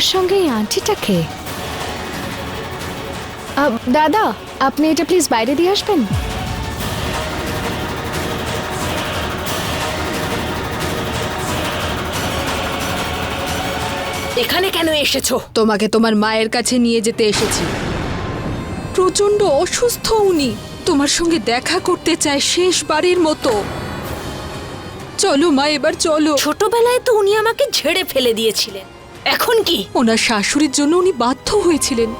প্রিয়ার সঙ্গে এই আন্টিটাকে দাদা আপনি এটা প্লিজ বাইরে দিয়ে আসবেন? এখানে কেন এসেছ? তোমাকে তোমার মায়ের কাছে নিয়ে যেতে এসেছি। প্রচণ্ড অসুস্থ উনি। তোমার সঙ্গে দেখা করতে চায় শেষবারের মতো। চলো মা এবার চলো। ছোটবেলায় তো উনি আমাকে ঝেড়ে ফেলে দিয়েছিলেন। এখন কি? ওনার শাশুড়ির জন্য উনি বাধ্য হয়েছিলেন।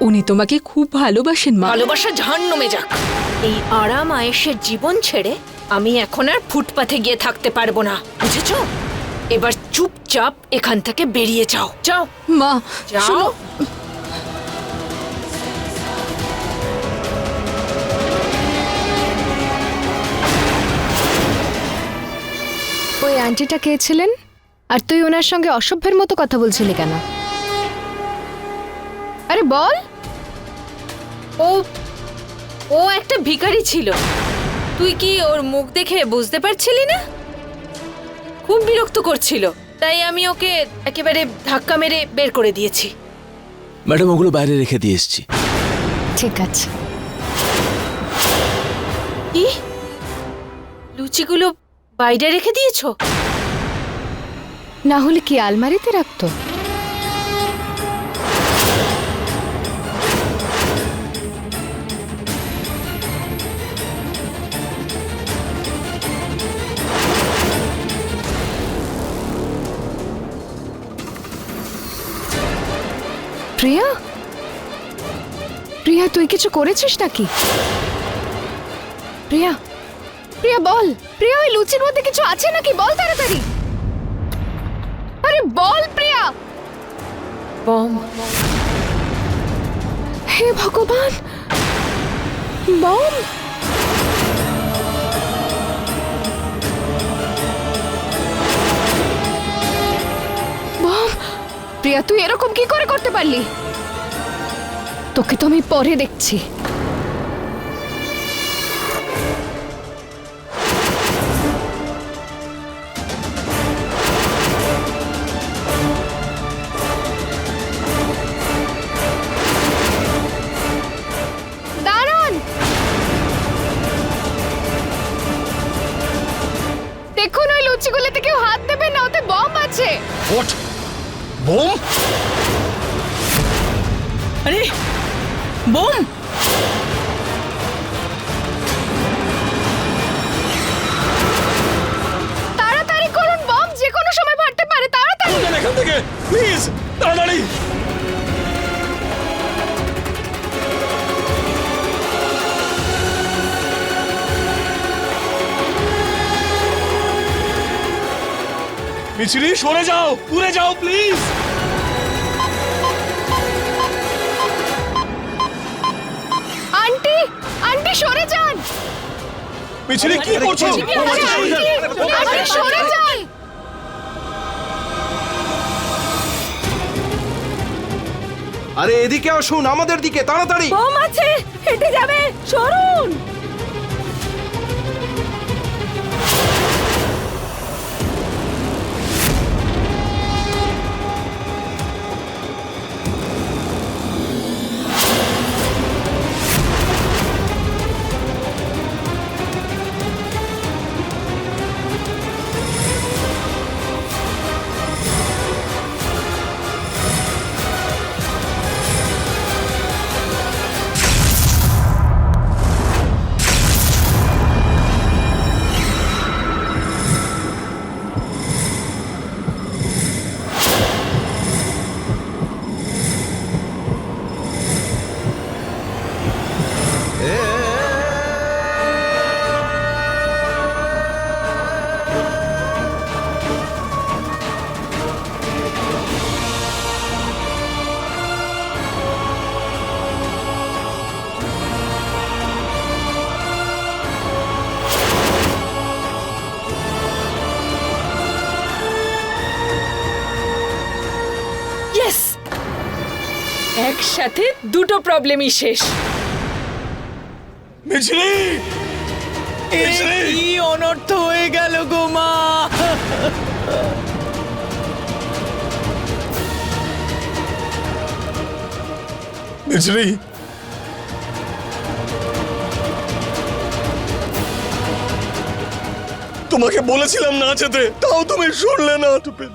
উনি তোমাকে খুব ভালোবাসেন মা। ভালোবাসা ঝান্নমে যাক। এই আরাম আয়েসের জীবন ছেড়ে আমি এখন আর ফুটপাথে গিয়ে থাকতে পারব না। বুঝেছ? এবার চুপচাপ এখান থেকে বেরিয়ে যাও। যাও। মা যাও। শোনো। ওই আন্টিটা কে ছিলেন? আর তুই ওনার সঙ্গে অসভ্যের মতো কথা বলছিলি কেন? আরে বল। ও ও একটা ভিখারি ছিল। তুই কি ওর মুখ দেখে বুঝতে পারছিলি না? খুব বিরক্ত করছিল তাই আমি ওকে একেবারে ধাক্কা মেরে বের করে দিয়েছি। ম্যাডাম ওগুলো বাইরে রেখে দিয়ে এসছি। ঠিক আছে। কি লুচিগুলো বাইরে রেখে দিয়েছ? না হলে কি আলমারিতে রাখতো? প্রিয়া? প্রিয়া, তুই কিছু করেছিস নাকি? প্রিয়া প্রিয়া বল, প্রিয়া, ওই লুচির মধ্যে কিছু আছে নাকি? বল তাড়াতাড়ি। বল প্রিয়া। বম। হে ভগবান বম। বম প্রিয়া তুই এরকম কি করে করতে পারলি? তোকে তো আমি পরে দেখছি। মিছরি সরে যাও দূরে যাও প্লিজ আন্টি আন্টি সরে যান! মিছরি কি করছ? আন্টি সরে যান! আরে এদিকে আসুন আমাদের দিকে তাড়াতাড়ি! বম আছে হেঁটে যাবে সরুন! একসাথে দুটো প্রবলেমই শেষ। মিছরি! অনর্থ হয়ে গেল গো মা। মিছরি! তোমাকে বলেছিলাম না যেতে তাও তুমি শুনলে না টুপিট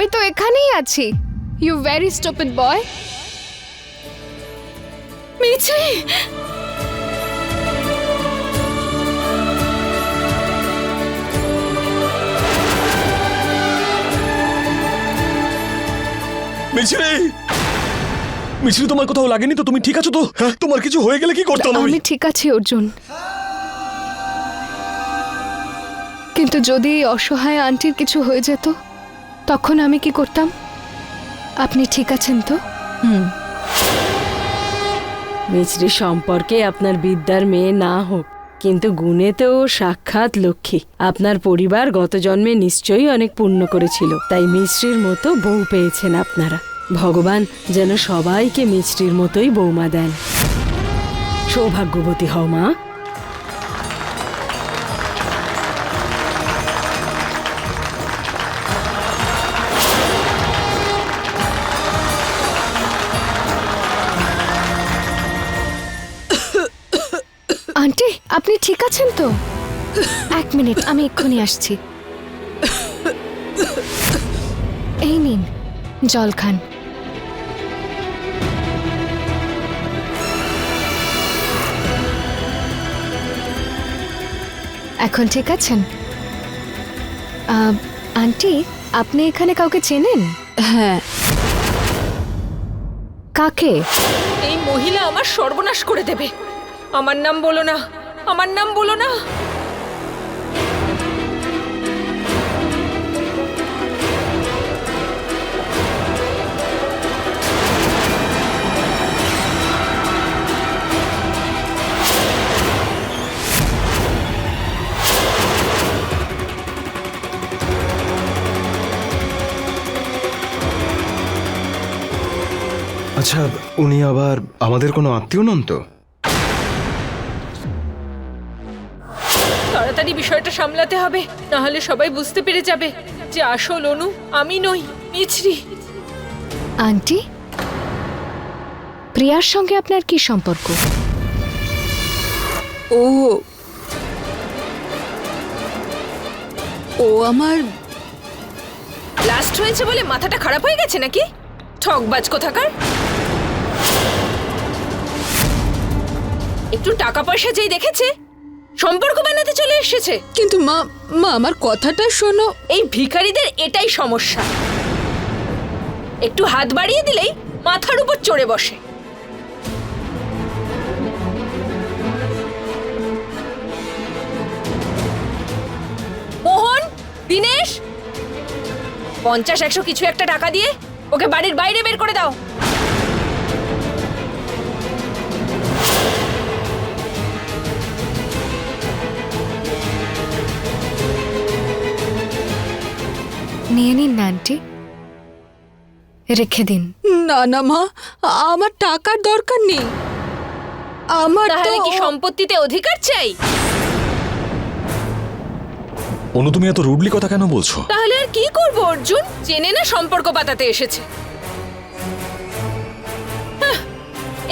আমি তো এখানেই আছি। ইউ ভেরি স্টুপিড বয় মিছরি মিছরি মিছরি তোমার কোথাও লাগেনি তো? তুমি ঠিক আছো তো? হ্যাঁ তোমার কিছু হয়ে গেলে কি করতাম আমি? আমি ঠিক আছি অর্জুন। কিন্তু যদি এই অসহায় আন্টির কিছু হয়ে যেত তখন আমি কি করতাম? আপনি ঠিক আছেন তো? হুম। মিছরি সম্পর্কে আপনার বিদ্যার মেয়ে না হোক, কিন্তু গুণেতেও সাক্ষাৎ লক্ষ্মী। আপনার পরিবার গত জন্মে নিশ্চয়ই অনেক পুণ্য করেছিল, তাই মিশ্রির মতো বউ পেয়েছেন আপনারা। ভগবান যেন সবাইকে মিছরির মতোই বৌমা দেন। সৌভাগ্যবতী হও মা। আপনি ঠিক আছেন তো? এক মিনিট আমি এক্ষুনি আসছি। এই নিন জল খান। এখন ঠিক আছেন? আন্টি আপনি এখানে কাউকে চেনেন? হ্যাঁ। কাকে? এই মহিলা আমার সর্বনাশ করে দেবে। আমার নাম বলো না। আমার নাম বলো না। আচ্ছা উনি আবার আমাদের কোনো আত্মীয় নন তো? বিষয়টা সামলাতে হবে না হলে সবাই বুঝতে পেরে যাবে যে আসল অনু আমি নই মিছরি। আন্টি প্রিয়ার সঙ্গে আপনার কি সম্পর্ক? ও ও আমার লাস্ট হয়েছে বলে মাথাটা খারাপ হয়ে গেছে নাকি? ঠকবাজ কোথাকার? একটু টাকা পয়সা যেই দেখেছে সম্পর্ক বানাতে চলে এসেছে। কিন্তু মা মা আমার কথাটা শোনো। এই ভিখারিদের এটাই সমস্যা। একটু হাত বাড়িয়ে দিলেই মাথার উপর চড়ে বসে। মোহন দিনেশ পঞ্চাশ একশো কিছু একটা টাকা দিয়ে ওকে বাড়ির বাইরে বের করে দাও। নিয়ে নিন না আন্টি রেখে দিন। না না মা আমার টাকার দরকার নেই। আমার তাহলে কি সম্পত্তিতে অধিকার চাই? অনু তুমি এত রুডলি কথা কেন বলছো? তাহলে আর কি করব অর্জুন? জেনে না সম্পর্ক পাতাতে এসেছে।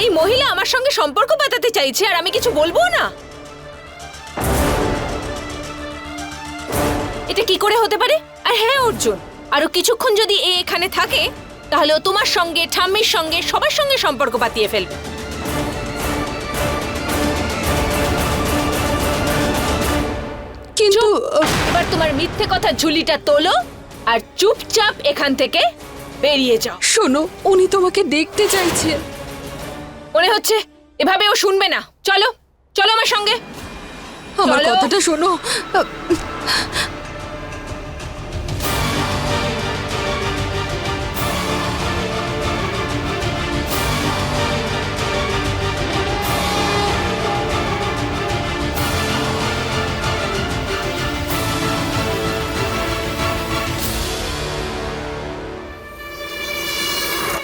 এই মহিলা আমার সঙ্গে সম্পর্ক পাতাতে চাইছে আর আমি কিছু বলব না? এটা কি করে হতে পারে? আর হ্যাঁ অর্জুন আরও কিছুক্ষণ যদি এ এখানে থাকে তাহলে ও তোমার সঙ্গে ঠাম্মির সঙ্গে সবার সঙ্গে সম্পর্ক পাতিয়ে ফেলবে। কিন্তু এবার তোমার মিথ্যে কথা ঝুলিটা তোলো আর চুপচাপ এখান থেকে বেরিয়ে যাও। শোনো উনি তোমাকে দেখতে চাইছে। মনে হচ্ছে এভাবে ও শুনবে না। চলো চলো আমার সঙ্গে। আমার কথাটা শোনো।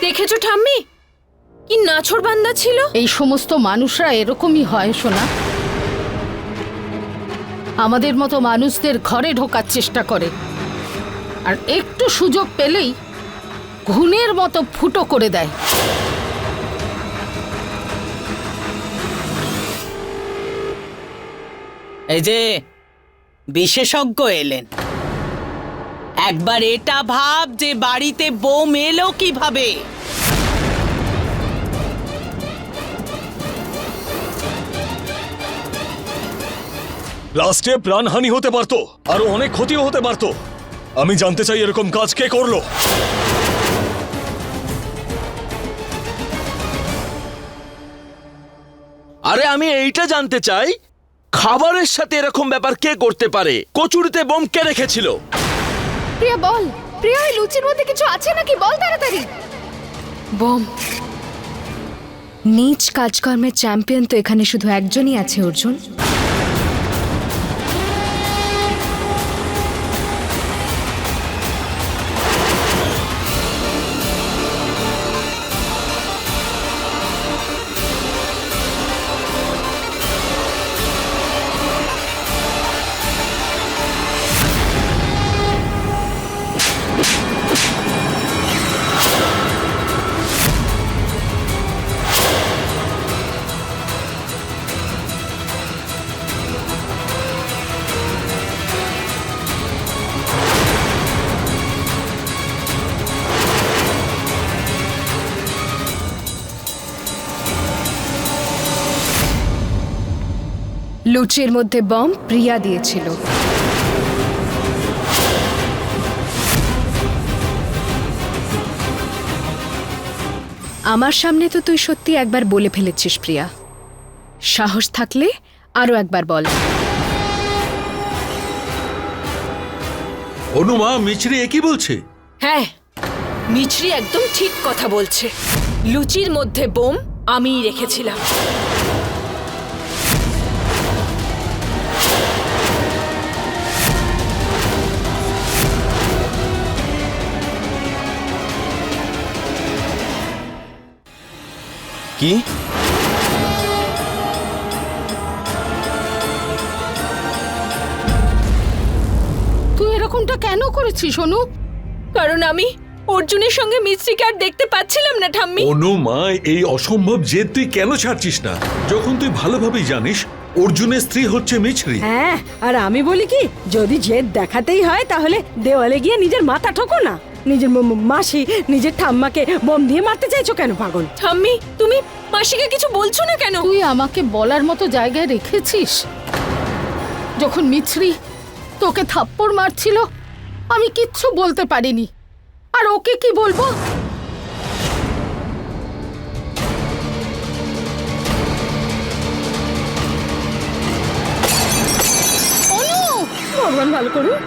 দেখেছ ঠাম্মি? কি নাছর বান্দা ছিল? এই সমস্ত মানুষরা এরকমই হয় শোনা আমাদের মতো মানুষদের ঘরে ঢোকার চেষ্টা করে। আর একটু সুযোগ পেলেই ঘুণের মতো ফুটো করে দেয়। এই যে বিশেষজ্ঞ এলেন। একবার এটা ভাব যে বাড়িতে বোম এলো কীভাবে? লাস্টে প্রাণহানি হতে পারতো আরও অনেক ক্ষতিও হতে পারতো। আমি জানতে চাই এরকম কাজ কে করল। আরে আমি এইটা জানতে চাই খাবারের সাথে এরকম ব্যাপার কে করতে পারে? কচুরিতে বোম কে রেখেছিল? প্রিয়া বল। প্রিয়া লুচির মধ্যে কিছু আছে নাকি? বল তাড়াতাড়ি। বম। নিজ কাজকর্মের চ্যাম্পিয়ন তো এখানে শুধু একজনই আছে অর্জুন। লুচির মধ্যে বম প্রিয়া দিয়েছিল। আমার সামনে তো তুই সত্যি একবার বলে ফেলেছিস প্রিয়া। সাহস থাকলে আরও একবার বল। অনুমা মিছরি একই বলছে? হ্যাঁ মিছরি একদম ঠিক কথা বলছে। লুচির মধ্যে বোম আমিই রেখেছিলাম। কি? তুই এরকমটা কেন করেছিস সোনু কারণ আমি অর্জুনের সঙ্গে মিস্ত্রিকে আর দেখতে পাচ্ছিলাম না ঠাম্মি। অনুমা এই অসম্ভব জেদ তুই কেন ছাড়ছিস না? যখন তুই ভালোভাবেই জানিস অর্জুনের স্ত্রী হচ্ছে মিছরি। হ্যাঁ আর আমি বলি কি যদি জেদ দেখাতেই হয় তাহলে দেওয়ালে গিয়ে নিজের মাথা ঠোকো না। নিজের মাসি নিজের ঠাম্মাকে বোম দিয়ে মারতে চাইছো কেন পাগল? ঠাম্মি তুমি মাসিকে কিছু বলছো না কেন? তুই আমাকে বলার মতো জায়গায় রেখেছিস? যখন মিছরি তোকে থাপ্পড় মারছিল আমি কিচ্ছু বলতে পারিনি। আর ওকে কি বলব? অনু ভগবান ভালো করুন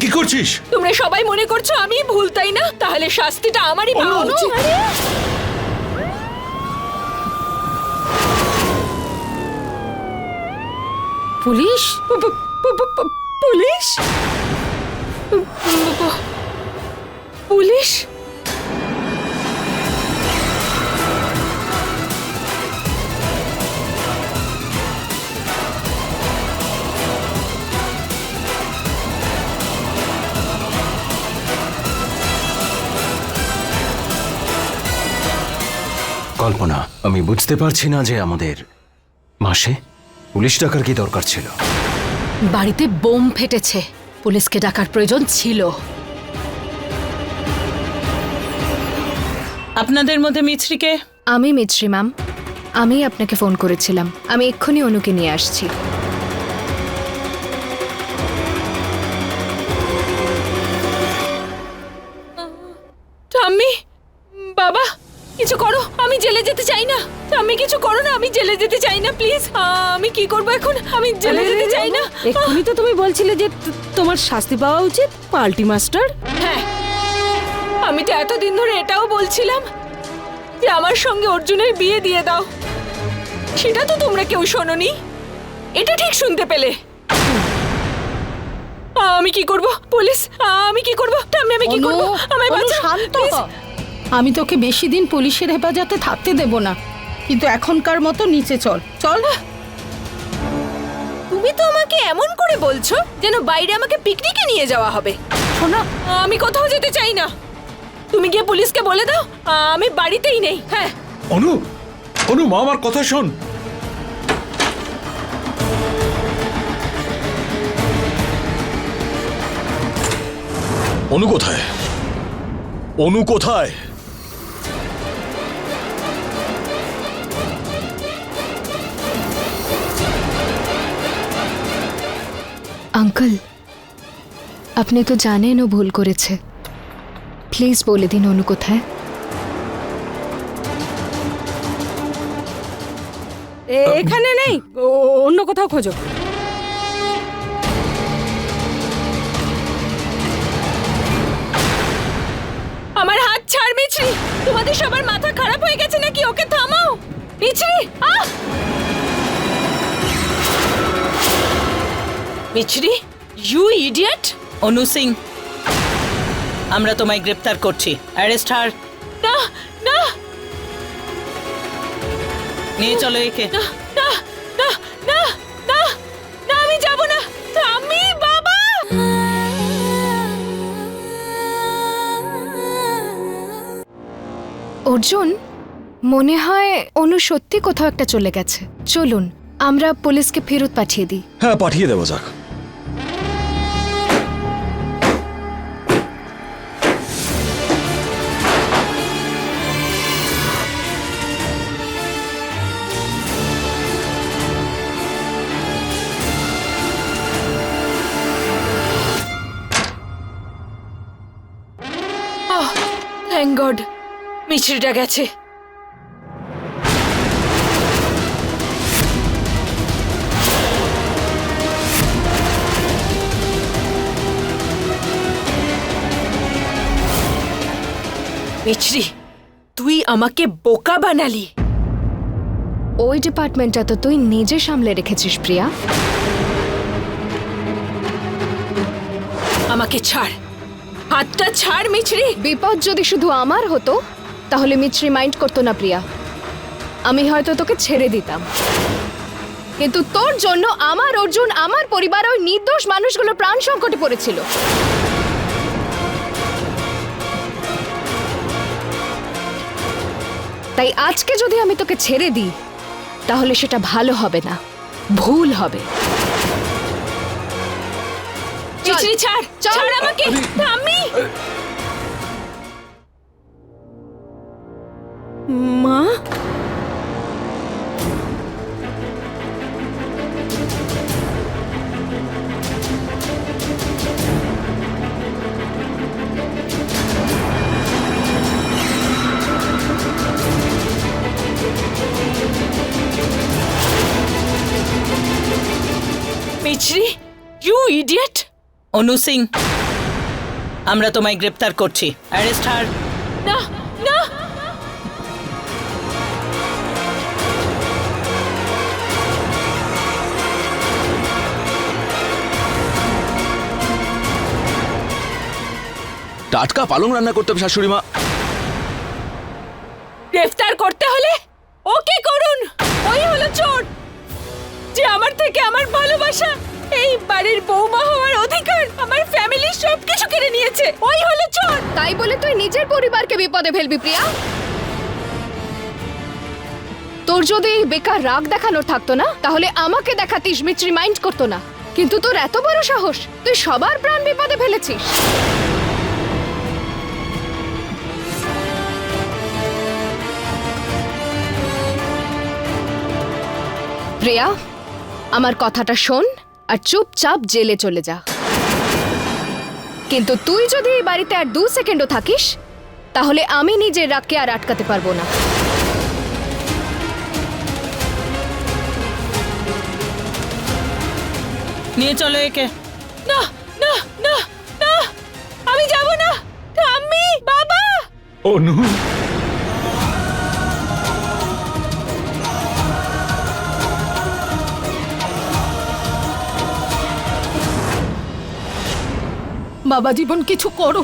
কি করছিস? তোমরা সবাই মনে করছ আমি ভুল তাই না? তাহলে শাস্তিটা আমারই পাওয়া উচিত। পুলিশ? পুলিশ? পুলিশ? কল্পনা। আমি বুঝতে পারছি না যে আমাদের মাসে পুলিশ ডাকার কি দরকার ছিল। বাড়িতে বোম ফেটেছে। পুলিশকে ডাকার প্রয়োজন ছিল। আপনাদের মধ্যে মিছরিকে? আমি মিছরি ম্যাম। আমি আপনাকে ফোন করেছিলাম। আমি এক্ষুনি অনুকে নিয়ে আসছি। যেতে চাই না। আমি কিছু করো না আমি জেলে যেতে চাই না প্লিজ আমি কি করব এখন? আমি জেলে যেতে চাই না। এক্ষুনি তো তুমি বলছিলে যে তোমার শাস্তি পাওয়া উচিত পাল্টি মাস্টার। হ্যাঁ। আমি তো এতদিন ধরে এটাও বলছিলাম যে আমার সঙ্গে অর্জুনের বিয়ে দিয়ে দাও। সেটা তো তোমরা কেউ শোনোনি। এটা ঠিক শুনতে পেলে। আমি কি করব? পুলিশ আমি কি করব? আমি কি করব? আমায় বাঁচাও। শান্ত। আমি তোকে বেশি দিন পুলিশের হেফাজতে থাকতে দেব না। কিন্তু এখনকার মতো নিচে চল। চল। তুমি তো আমাকে এমন করে বলছো যেন বাইরে আমাকে পিকনিকে নিয়ে যাওয়া হবে। শোনা আমি কোথাও যেতে চাই না। তুমি গিয়ে পুলিশকে বলে দাও আমি বাড়িতেই নেই। হ্যাঁ। অনু অনু মা আমার কথা শোন। অনু কোথায়? অনু কোথায়? আঙ্কল, আপনি তো জানেন ও ভুল করেছে। প্লিজ বলে দিন অনু কোথায়। এখানে নেই। অন্য কোথাও খোঁজো। আমার হাত ছাড় মিছরি তোমাদের সবার মাথা খারাপ হয়ে গেছে নাকি? ওকে থামাও। মিছরি আহ! মিছরি ইউ ইডিয়েট অনু সিং আমরা তোমায় গ্রেপ্তার করছি। Arrest her. না না! নিয়ে চলো একে। না না না না না না আমি যাব না। আমি বাবা! অর্জুন মনে হয় অনু সত্যি কোথাও একটা চলে গেছে। চলুন আমরা পুলিশকে ফেরত পাঠিয়ে দিই। হ্যাঁ পাঠিয়ে দেবো যাক। থ্যাংক গড মিছরিটা গেছে। মিছরি তুই আমাকে বোকা বানালি। ওই ডিপার্টমেন্টটা তো তুই নিজে সামলে রেখেছিস প্রিয়া। আমাকে ছাড়। হাতটা ছাড়, মিছরি। বিপদ যদি শুধু আমার হতো, তাহলে মিছরি মাইন্ড করতো না প্রিয়া। আমি হয়তো তোকে ছেড়ে দিতাম। কিন্তু তোর জন্য আমার অর্জুন, আমার পরিবার ওই নির্দোষ মানুষগুলো প্রাণ সংকটে পড়েছিল। তাই আজকে যদি আমি তোকে ছেড়ে দিই, তাহলে সেটা ভালো হবে না, ভুল হবে। মিছরি ছাড় চল। ছাড় আমাকে আমি মা? অনু সিং আমরা তোমায় গ্রেপ্তার করছি। Arrest her. না না। টাটকা পালং রান্না করতে হবে শাশুড়ি মা। গ্রেফতার করতে হলে ওকে করুন। ওই হলো চোর। যে আমার থেকে আমার ভালোবাসা এই বাড়ির বৌমা হওয়ার অধিকার আমার ফ্যামিলির সবকিছু কেড়ে নিয়েছে। ওই হলো চোর। তাই বলে তুই নিজের পরিবারকে বিপদে ফেলবি, প্রিয়া। তোর যদি এই বেকার রাগ দেখানোর থাকতো না, তাহলে আমাকে দেখাতিস, মিত্রি মাইন্ড করতো না। কিন্তু তোর এত বড় সাহস, তুই সবার প্রাণ বিপদে ফেলেছিস। প্রিয়া, আমার কথাটা শোন। আর চুপচাপ জেলে চলে যা। কিন্তু তুই যদি এই বাড়িতে আর দু সেকেন্ডও থাকিস তাহলে আমি নিজের রাগকে আর আটকাতে পারব না। নিয়ে চলো একে। না না না না আমি যাব না। ঠাম্মি বাবা! অনু বাবা জীবন কিছু করো।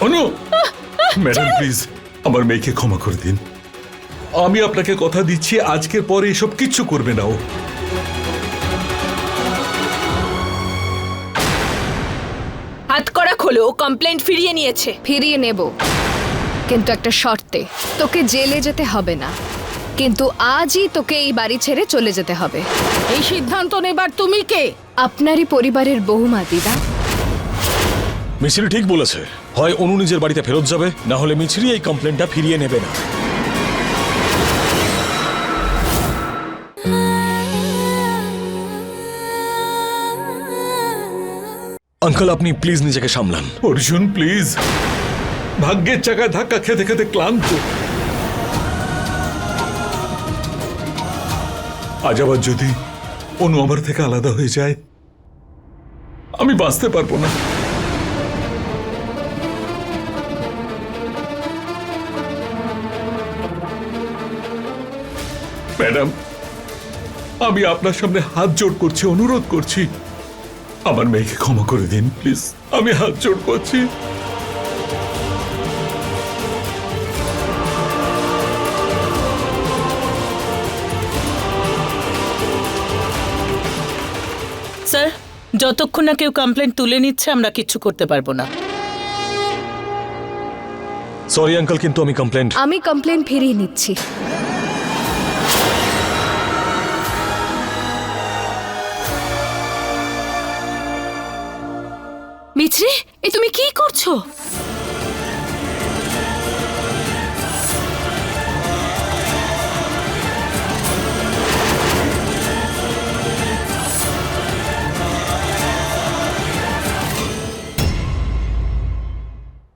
অনু! ম্যাডাম প্লিজ আমার মেয়েকে ক্ষমা করে দিন। আমি আপনাকে কথা দিচ্ছি আজকের পরে এসব কিচ্ছু করবে না ও। হাত করা খোলো ও কমপ্লেন্ট ফিরিয়ে নিয়েছে। ফিরিয়ে নেব। কিন্তু একটা শর্তে তোকে জেলে যেতে হবে না। কিন্তু আজই তোকে এই বাড়ি ছেড়ে চলে যেতে হবে। এই সিদ্ধান্ত নেবার তুমি কে? আপনারই পরিবারের বহুমা দিদা। মিছরি ঠিক বলেছে। হয় অনু নিজের বাড়িতে ফেরত যাবে না হলে মিছরি এই কমপ্লেনটা ফিরিয়ে নেবে না। আঙ্কেল আপনি প্লিজ নিজেকে সামলান। অর্জুন প্লিজ ভাগ্যের চাকায় ধাক্কা খেতে খেতে ক্লান্ত। আজ আবার যদি অনু আমার থেকে আলাদা হয়ে যায়, আমি বাঁচতে পারব না। ম্যাডাম, আমি আপনার সামনে হাত জোড় করছি, অনুরোধ করছি। আমার মেয়েকে ক্ষমা করে দিন, প্লিজ। আমি হাত জোড় করছি। যতক্ষণ না কেউ কমপ্লেন তুলে নিচ্ছে আমরা কিছু করতে পারব না। সরি আঙ্কল কিন্তু আমি কমপ্লেন আমি কমপ্লেন ফিরিয়ে নিচ্ছি। মিছরি এ তুমি কি করছ?